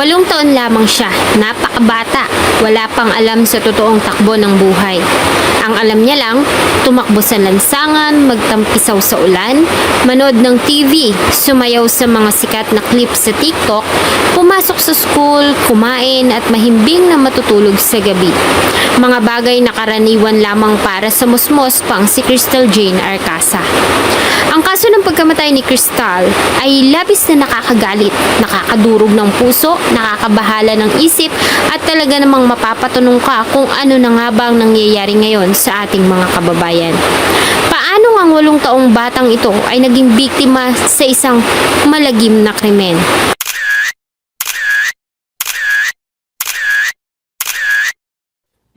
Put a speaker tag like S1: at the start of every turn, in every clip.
S1: Walong taon lamang siya, napakabata, wala pang alam sa totoong takbo ng buhay. Ang alam niya lang, tumakbo sa lansangan, magtampisaw sa ulan, manood ng TV, sumayaw sa mga sikat na clip sa TikTok, pumasok sa school, kumain at mahimbing na matutulog sa gabi. Mga bagay na karaniwan lamang para sa musmos pang si Crystal Jane Arcasa. Pagkamatay ni Crystal ay labis na nakakagalit, nakakadurog ng puso, nakakabahala ng isip at talaga namang mapapatanong ka kung ano na nga ba ang nangyayari ngayon sa ating mga kababayan. Paano ang walong taong batang ito ay naging biktima sa isang malagim na krimen?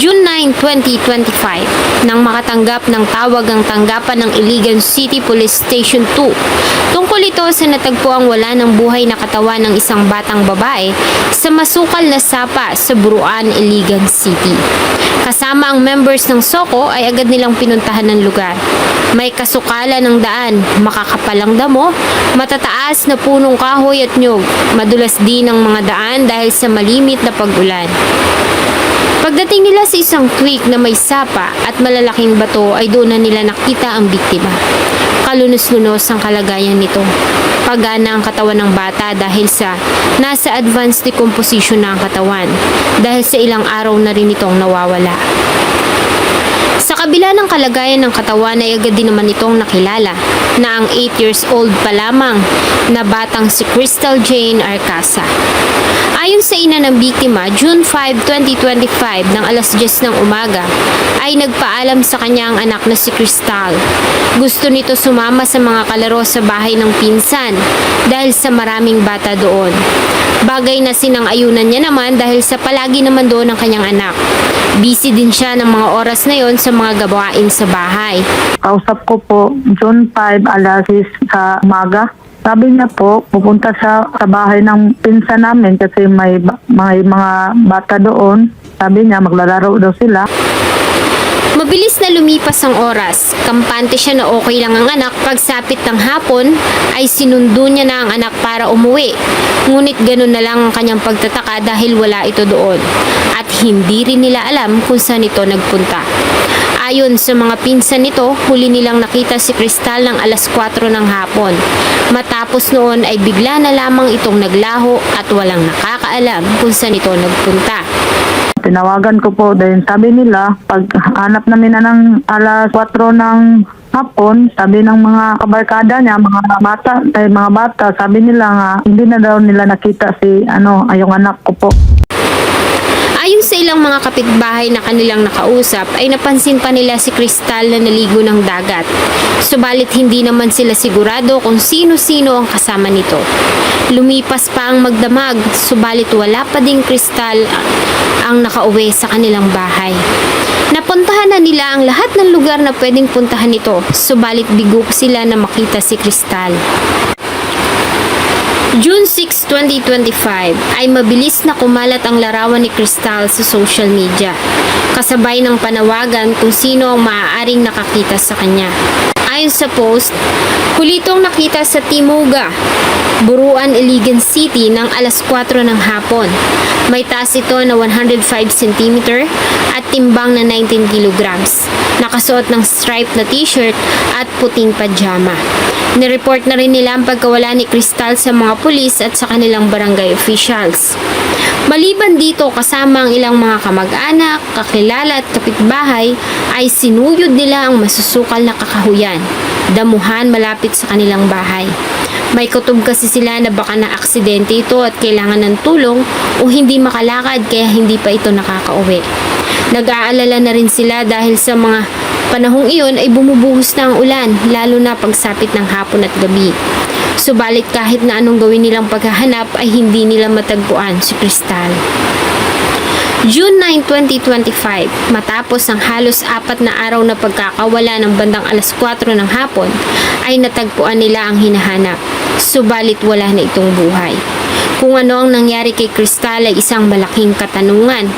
S1: June 9, 2025, nang makatanggap ng tawag ang tanggapan ng Iligan City Police Station 2. Tungkol ito sa natagpuang wala ng buhay na katawan ng isang batang babae sa masukal na sapa sa Buruan, Iligan City. Kasama ang members ng Soko ay agad nilang pinuntahan ng lugar. May kasukalan ng daan, makakapalang damo, matataas na punong kahoy at nyug, madulas din ang mga daan dahil sa malimit na pag-ulan. Pagdating nila sa isang creek na may sapa at malalaking bato ay doon na nila nakita ang biktima. Kalunos-lunos ang kalagayan nito. Pagana ang katawan ng bata dahil sa nasa advanced decomposition na ang katawan dahil sa ilang araw na rin itong nawawala. Sa kabila ng kalagayan ng katawan ay agad din naman itong nakilala na ang 8 years old pa lamang na batang si Crystal Jane Arcasa. Ayon sa ina ng biktima, June 5, 2025 ng alas 10 ng umaga ay nagpaalam sa kanya ang anak na si Crystal. Gusto nito sumama sa mga kalaro sa bahay ng pinsan dahil sa maraming bata doon. Bagay na sinang-ayunan niya naman dahil sa palagi naman doon ang kanyang anak. Busy din siya ng mga oras na yon sa mga gawain sa bahay.
S2: Kausap ko po, June 5, alas 6 sa umaga. Sabi niya po, pupunta sa, sa bahay ng pinsan namin kasi may, may mga bata doon. Sabi niya, maglalaro daw sila.
S1: Mabilis na lumipas ang oras. Kampante siya na okay lang ang anak. Pagsapit ng hapon, ay sinundo niya na ang anak para umuwi. Ngunit ganun na lang ang kanyang pagtataka dahil wala ito doon. At hindi rin nila alam kung saan ito nagpunta. Ayon sa mga pinsan nito, huli nilang nakita si Kristal ng alas 4 ng hapon. Matapos noon ay bigla na lamang itong naglaho at walang nakakaalam kung saan ito nagpunta.
S2: Tinawagan ko po dahil sabi nila, pag hanap namin na ng alas 4 ng hapon, sabi ng mga kabarkada niya, mga bata, ay mga bata, sabi nila nga, hindi na daw nila nakita si, ano, ay yung anak ko po.
S1: Ayon sa ilang mga kapitbahay na kanilang nakausap ay napansin pa nila si Kristal na naligo ng dagat. Subalit hindi naman sila sigurado kung sino-sino ang kasama nito. Lumipas pa ang magdamag, subalit wala pa ding Kristal ang nakauwi sa kanilang bahay. Napuntahan na nila ang lahat ng lugar na pwedeng puntahan nito, subalit bigok sila na makita si Kristal. June 6, 2025 ay mabilis na kumalat ang larawan ni Crystal sa social media. Kasabay ng panawagan kung sino ang maaaring nakakita sa kanya. Ayon sa post, hulitong nakita sa Timuga, Buruan, Iligan City ng alas 4 ng hapon. May taas ito na 105 cm at timbang na 19 kilograms. Nakasuot ng striped na t-shirt at puting pajama. Nireport na rin nila ang pagkawala ni Crystal sa mga pulis at sa kanilang barangay officials. Maliban dito kasama ang ilang mga kamag-anak, kakilala at kapitbahay ay sinuyod nila ang masusukal na kakahuyan, damuhan malapit sa kanilang bahay. May kutob kasi sila na baka na aksidente ito at kailangan ng tulong o hindi makalakad kaya hindi pa ito nakakauwi. Nag-aalala na rin sila dahil sa mga panahong iyon ay bumubuhos na ang ulan lalo na pagsapit ng hapon at gabi. Subalit kahit na anong gawin nilang paghahanap ay hindi nila matagpuan si Kristal. June 9, 2025, matapos ang halos apat na araw na pagkakawala ng bandang alas 4 ng hapon, ay natagpuan nila ang hinahanap. Subalit wala na itong buhay. Kung ano ang nangyari kay Crystal ay isang malaking katanungan.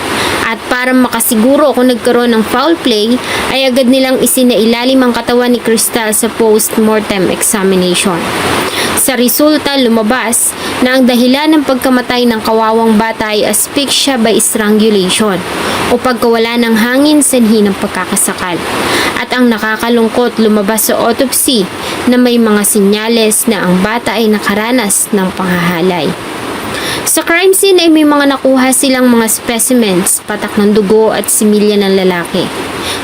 S1: Para makasiguro kung nagkaroon ng foul play, ay agad nilang isinailalim ang katawan ni Crystal sa post-mortem examination. Sa resulta, lumabas na ang dahilan ng pagkamatay ng kawawang bata ay asphyxia by strangulation o pagkawala ng hangin sanhi ng pagkakasakal. At ang nakakalungkot lumabas sa autopsy na may mga sinyales na ang bata ay nakaranas ng panghahalay. Sa crime scene ay may mga nakuha silang mga specimens, patak ng dugo at similya ng lalaki.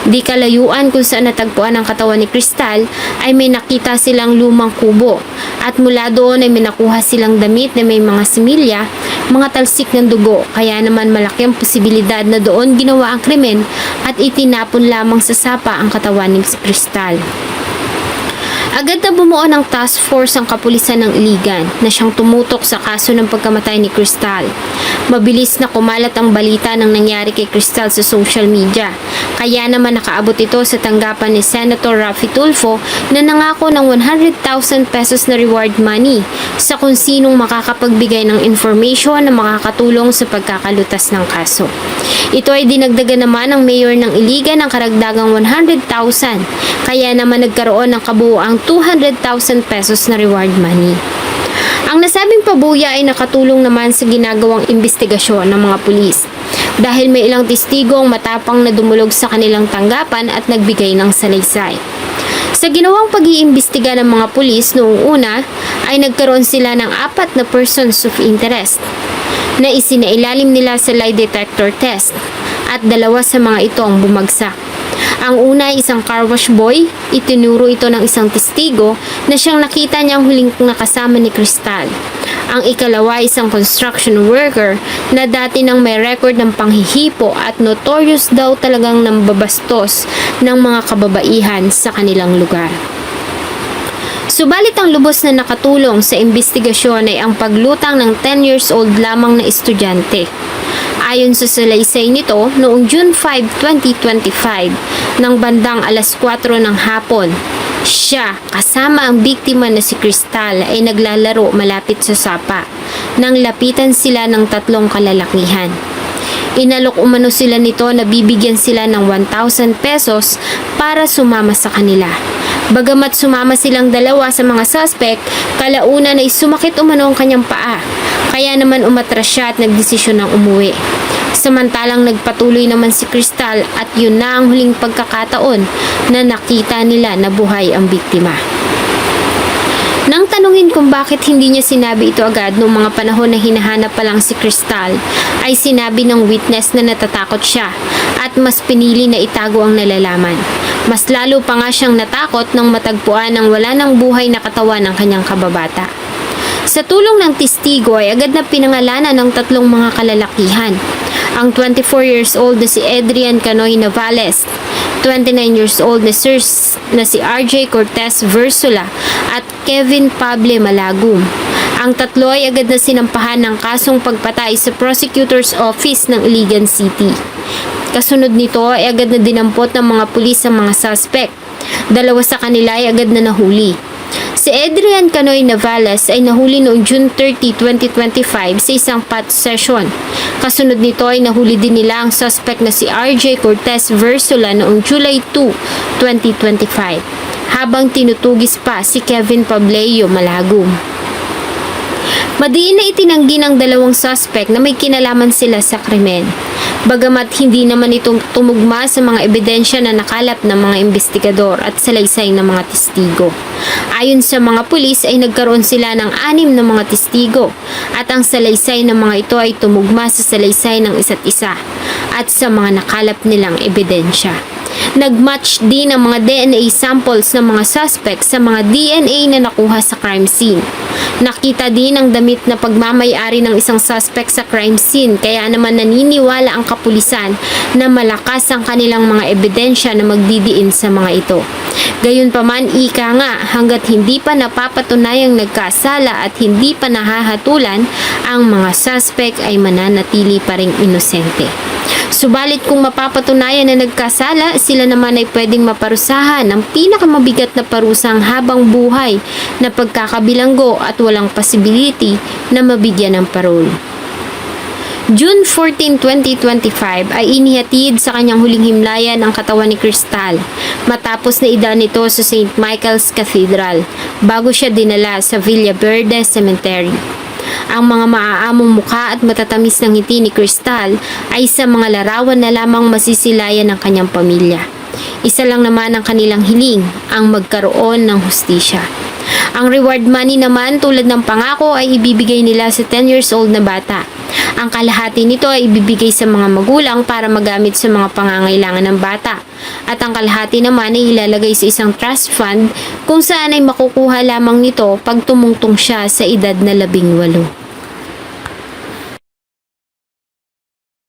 S1: Di kalayuan kung saan natagpuan ang katawan ni Crystal ay may nakita silang lumang kubo at mula doon ay may nakuha silang damit na may mga similya, mga talsik ng dugo kaya naman malaki ang posibilidad na doon ginawa ang krimen at itinapon lamang sa sapa ang katawan ni Crystal. Agad na bumuo ng task force ang kapulisan ng Iligan na siyang tumutok sa kaso ng pagkamatay ni Crystal. Mabilis na kumalat ang balita ng nangyari kay Crystal sa social media. Kaya naman nakaabot ito sa tanggapan ni Senator Raffy Tulfo na nangako ng 100,000 pesos na reward money sa kung sinong makakapagbigay ng information na makakatulong sa pagkakalutas ng kaso. Ito ay dinagdagan naman ng mayor ng Iligan ng karagdagang 100,000 kaya naman nagkaroon ng kabuuang 200,000 pesos na reward money. Ang nasabing pabuya ay nakatulong naman sa ginagawang investigasyon ng mga pulis dahil may ilang testigo ang matapang na dumulog sa kanilang tanggapan at nagbigay ng salaysay. Sa ginawang pag-iimbestiga ng mga pulis noong una ay nagkaroon sila ng apat na persons of interest na isinailalim nila sa lie detector test at dalawa sa mga ito ang bumagsak. Ang una ay isang car wash boy, itinuro ito ng isang testigo na siyang nakita niyang huling nakasama ni Crystal. Ang ikalawa ay isang construction worker na dati nang may record ng panghihipo at notorious daw talagang nambabastos ng mga kababaihan sa kanilang lugar. Subalit ang lubos na nakatulong sa investigasyon ay ang paglutang ng 10 years old lamang na estudyante. Ayon sa salaysay nito, noong June 5, 2025, ng bandang alas 4 ng hapon, siya kasama ang biktima na si Crystal ay naglalaro malapit sa sapa nang lapitan sila ng tatlong kalalakihan. Inalok umano sila nito na bibigyan sila ng 1,000 pesos para sumama sa kanila. Bagamat sumama silang dalawa sa mga suspect, kalaunan ay sumakit umano ang kanyang paa. Kaya naman umatras siya at nagdesisyon ng umuwi. Samantalang nagpatuloy naman si Crystal at yun na ang huling pagkakataon na nakita nila na buhay ang biktima. Nang tanungin kung bakit hindi niya sinabi ito agad noong mga panahon na hinahanap pa lang si Crystal, ay sinabi ng witness na natatakot siya at mas pinili na itago ang nalalaman. Mas lalo pa nga siyang natakot nang matagpuan ng wala ng buhay na katawan ng kanyang kababata. Sa tulong ng testigo ay agad na pinangalanan ng tatlong mga kalalakihan. Ang 24 years old na si Adrian Canoy Navales, 29 years old na, Sir, na si RJ Cortez Versula at Kevin Pable Malagum. Ang tatlo ay agad na sinampahan ng kasong pagpatay sa prosecutor's office ng Iligan City. Kasunod nito ay agad na dinampot ng mga pulis ang mga suspect. Dalawa sa kanila ay agad na nahuli. Si Adrian Canoy Navales ay nahuli noong June 30, 2025 sa isang pat session. Kasunod nito ay nahuli din nila ang suspect na si RJ Cortez Versula noong July 2, 2025 habang tinutugis pa si Kevin Pableo Malagum. Madiin na itinanggi ng dalawang suspect na may kinalaman sila sa krimen. Bagamat hindi naman itong tumugma sa mga ebidensya na nakalap ng mga investigador at salaysay ng mga testigo. Ayon sa mga pulis ay nagkaroon sila ng anim na mga testigo at ang salaysay ng mga ito ay tumugma sa salaysay ng isa't isa at sa mga nakalap nilang ebidensya. Nagmatch din ang mga DNA samples ng mga suspect sa mga DNA na nakuha sa crime scene. Nakita din ang damit na pagmamayari ng isang suspect sa crime scene kaya naman naniniwala ang kapulisan na malakas ang kanilang mga ebidensya na magdidiin sa mga ito. Gayunpaman ika nga hanggat hindi pa napapatunayang nagkasala at hindi pa nahahatulan, ang mga suspect ay mananatili pa ring inosente. Subalit kung mapapatunayan na nagkasala, sila naman ay pwedeng maparusahan ng pinakamabigat na parusang habang buhay na pagkakabilanggo walang possibility na mabigyan ng parole. June 14, 2025 ay inihatid sa kanyang huling himlayan ang katawan ni Crystal matapos na idaan nito sa St. Michael's Cathedral bago siya dinala sa Villa Verde Cemetery. Ang mga maaamong mukha at matatamis ng ngiti ni Crystal ay sa mga larawan na lamang masisilayan ng kanyang pamilya. Isa lang naman ang kanilang hiling, ang magkaroon ng hustisya. Ang reward money naman tulad ng pangako ay ibibigay nila sa 10 years old na bata. Ang kalahati nito ay ibibigay sa mga magulang para magamit sa mga pangangailangan ng bata. At ang kalahati naman ay ilalagay sa isang trust fund kung saan ay makukuha lamang nito pag tumungtong siya sa edad na labing walo.